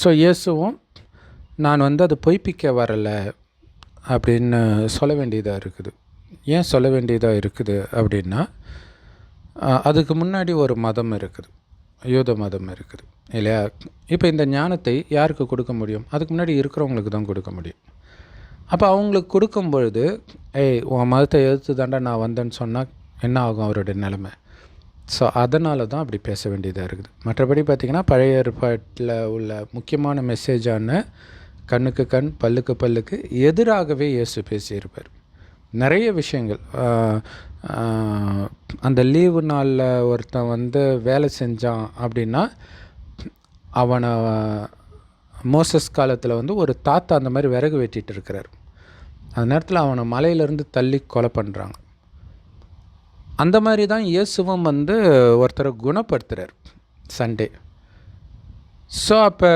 So இயேசுவும் நான் வந்து அது பொய்ப்பிக்க வரலை அப்படின்னு சொல்ல வேண்டியதாக இருக்குது. ஏன் சொல்ல வேண்டியதாக இருக்குது அப்படின்னா அதுக்கு முன்னாடி ஒரு மதம் இருக்குது. யூத மதம் இருக்குது இல்லையா? இப்போ இந்த ஞானத்தை யாருக்கு கொடுக்க முடியும்? அதுக்கு முன்னாடி இருக்கிறவங்களுக்கு தான் கொடுக்க முடியும். அப்போ அவங்களுக்கு கொடுக்கும் பொழுது ஏய் உன் மதத்தை எதிர்த்து தாண்டா நான் வந்தேன்னு சொன்னால் என்ன ஆகும் அவருடைய நிலைமை? ஸோ அதனால தான் அப்படி பேச வேண்டியதாக இருக்குது. மற்றபடி பார்த்திங்கன்னா பழைய ஏற்பாட்டில் உள்ள முக்கியமான மெசேஜான கண்ணுக்கு கண் பல்லுக்கு பல்லுக்கு எதிராகவே இயேசு பேசியிருப்பார். நிறைய விஷயங்கள். அந்த லீவு நாளில் ஒருத்தன் வந்து வேலை செஞ்சான் அப்படின்னா அவனை மோசஸ் காலத்தில் வந்து ஒரு தாத்தா அந்த மாதிரி விறகு வெட்டிகிட்டு இருக்கிறார். அந்த நேரத்தில் அவனை மலையிலேருந்து தள்ளி கொலை பண்ணுறாங்க. அந்த மாதிரி தான் இயேசுவும் வந்து ஒருத்தரை குணப்படுத்துகிறார் சண்டே. ஸோ அப்போ